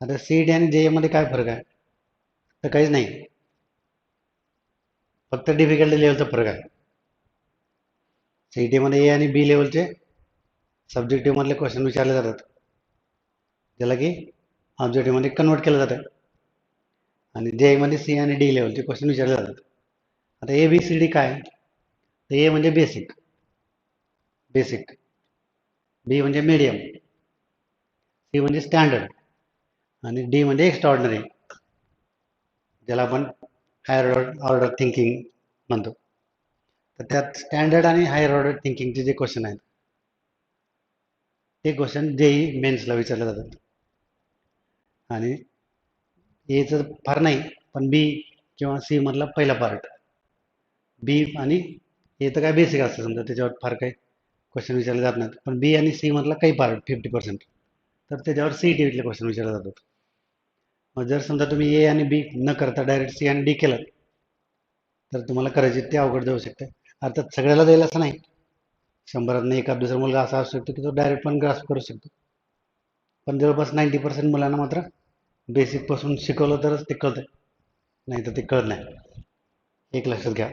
आता C D आणि जे मध्ये काय फरक आहे? तर काहीच नाही. फक्त डिफिकल्टी लेवलचा फरक आहे. सी टीमध्ये ए आणि बी लेवलचे सब्जेक्टिव्हमधले क्वेश्चन विचारले जातात. ज्याला की ऑब्जेक्टिव्हमध्ये कन्वर्ट केलं जातं आणि जे मध्ये सी आणि डी लेवलचे क्वेश्चन विचारले जातात. आता ए बी सी डी काय? तर ए म्हणजे बेसिक बेसिक बी म्हणजे मीडियम सी म्हणजे स्टँडर्ड आणि डी म्हणजे एक्स्ट्रॉर्डनरी ज्याला आपण हायर ऑर्डर ऑर्डर थिंकिंग म्हणतो. तर त्यात स्टँडर्ड आणि हायर ऑर्डर थिंकिंगचे जे क्वेश्चन आहेत ते क्वेश्चन जेई मेन्सला विचारले जातात. आणि एचं फार नाही पण बी किंवा सी मधला पहिला पार्ट बी आणि ए तर काय बेसिक असतं समजा त्याच्यावर फार काही क्वेश्चन विचारले जात नाहीत. पण बी आणि सी मधला काही पार्ट फिफ्टी पर्सेंट तर त्याच्यावर सी टी क्वेश्चन विचारले जातात. मग जर समजा तुम्ही ए आणि बी न करता डायरेक्ट सी आणि डी केलं तर तुम्हाला करायची ते अवघड जाऊ शकते. अर्थात सगळ्याला जाईल असं नाही. शंभरातनं एखाद दुसरा मुलगा असा असू शकतो की तो डायरेक्ट पण ग्रास करू शकतो. पण जवळपास नाईंटी पर्सेंट मुलांना मात्र बेसिकपासून शिकवलं तरच ते कळतं नाही तर ते कळत नाही. एक लक्षात घ्या.